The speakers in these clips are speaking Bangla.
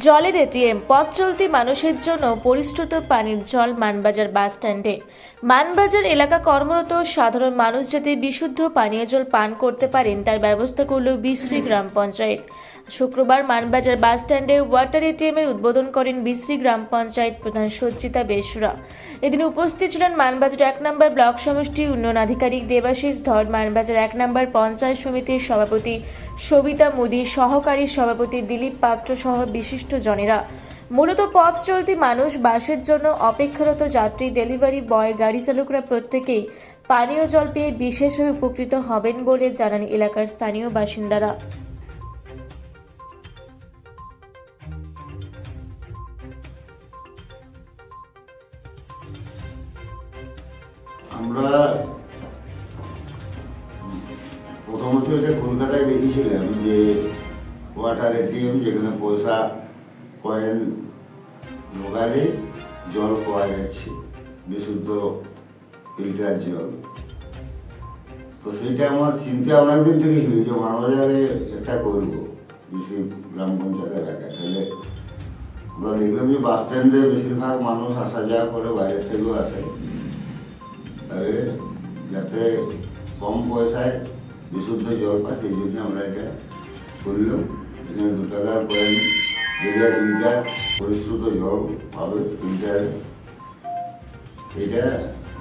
জলের এটিএম পথ চলতি মানুষের জন্য পরিশ্রুত পানির জল মানবাজার বাস স্ট্যান্ডে। মানবাজার এলাকা কর্মরত সাধারণ মানুষ যাতে বিশুদ্ধ পানীয় জল পান করতে পারেন, তার ব্যবস্থা করল বিশ্রী গ্রাম পঞ্চায়েত। শুক্রবার মানবাজার বাস স্ট্যান্ডে ওয়াটার এটিএম এর উদ্বোধন করেন বিশ্রী গ্রাম পঞ্চায়েত প্রধান সজ্জিতা বেসরা। এদিন উপস্থিত ছিলেন মানবাজার এক নম্বর ব্লক সমষ্টি উন্নয়ন আধিকারিক দেবাশিস ধর, মানবাজার এক নম্বর পঞ্চায়েত সমিতির সভাপতি সবিতা মোদী, সহকারী সভাপতি দিলীপ পাত্র সহ বিশিষ্ট জনেরা। মূলত পথ চলতি মানুষ বাসের জন্য অপেক্ষারত যাত্রী, ডেলিভারি বয়, গাড়ি চালকরা প্রত্যেকেই পানীয় জল পেয়ে বিশেষভাবে উপকৃত হবেন বলে জানান এলাকার স্থানীয় বাসিন্দারা। আমরা প্রথমত এটা কলকাতায় দেখেছিলাম যে ওয়াটার এটিএম যেখানে পয়সা কয়েন ঢোকালে জল পাওয়া যাচ্ছে, বিশুদ্ধ ফিল্টার জল। তো সেইটা আমার চিন্তা অনেকদিন থেকে ছিল যে মানবাজারে একটা করব, কৃষি গ্রাম পঞ্চায়েত এলাকায়। তাহলে আমরা দেখলাম যে বাস স্ট্যান্ডে বেশিরভাগ মানুষ আসা যাওয়া করে, বাইরে থেকেও আসে। তাহলে যাতে কম পয়সায় বিশুদ্ধ জল পায় সেই জন্য আমরা এটা করলাম এখানে দু টাকার পয়েন্ট লিটার লিটার পরিশ্রুত জল পাবে ফিল্টারে এটা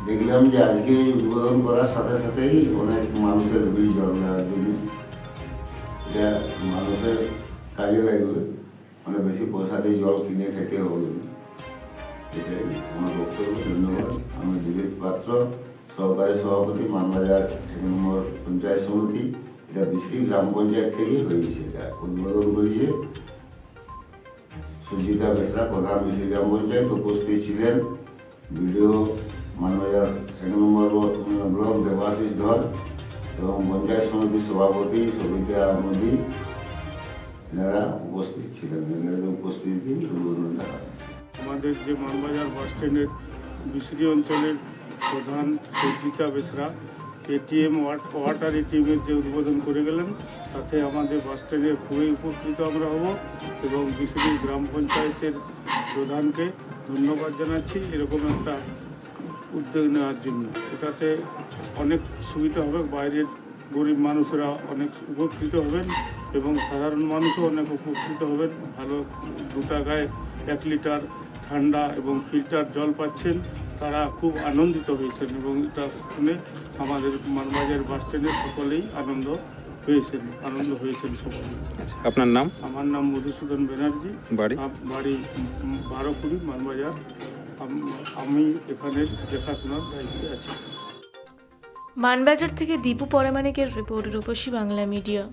দেখলাম যে আজকে উদ্বোধন করার সাথে সাথেই অনেক মানুষের ভিড় জল নেওয়ার জন্য এটা মানুষের কাজে লাগবে মানে বেশি পয়সা দিয়ে জল কিনে খেতে হবে না আমার বক্তব্য ধন্যবাদ সভাপতি মানবাজার এক নম্বর পঞ্চায়েত সমিতি এটা বিশ্রী গ্রাম পঞ্চায়েত থেকেই হয়েছে এটা উদ্বোধন সুজিতা বেসরা প্রধান বিশ্রী গ্রাম পঞ্চায়েত উপস্থিত ছিলেন। বিডিও মানবাজার এক নম্বর ব্লক দেবাশিস ধর এবং পঞ্চায়েত সমিতির সভাপতি সবিতা মোদী এনারা উপস্থিত ছিলেন এনাদের উপস্থিতি উদ্বোধনটা হয় আমাদের যে মানবাজার বাস স্ট্যান্ডের বিশরি অঞ্চলের প্রধান সজ্জিতা বেসরা, এটিএম ওয়াটার এটিএমের যে উদ্বোধন করে গেলেন, তাতে আমাদের বাস স্ট্যান্ডের খুবই উপকৃত আমরা হব এবং বিশরি গ্রাম পঞ্চায়েতের প্রধানকে ধন্যবাদ জানাচ্ছি এরকম একটা উদ্যোগ নেওয়ার জন্য। এটাতে অনেক সুবিধা হবে, বাইরের গরিব মানুষরা অনেক উপকৃত হবেন এবং সাধারণ মানুষও অনেক উপকৃত হবেন। ভালো দু টাকায় এক লিটার ঠান্ডা এবং ফিল্টার জল পাচ্ছেন তারা খুব আনন্দিত হয়েছেন এবং এটা শুনে আমাদের মানবাজার বাস স্ট্যান্ডের সকলেই আনন্দ হয়েছেন আনন্দ হয়েছেন সকলে আচ্ছা, আপনার নাম? আমার নাম মধুসূদন ব্যানার্জি। বাড়ি? বাড়ি উম, বারোকুড়ি মানবাজার। আমি এখানের দেখাশোনার দায়িত্বে আছি। মানবাজার থেকে দীপু পরামানিকের রিপোর্ট রূপসী বাংলা মিডিয়া।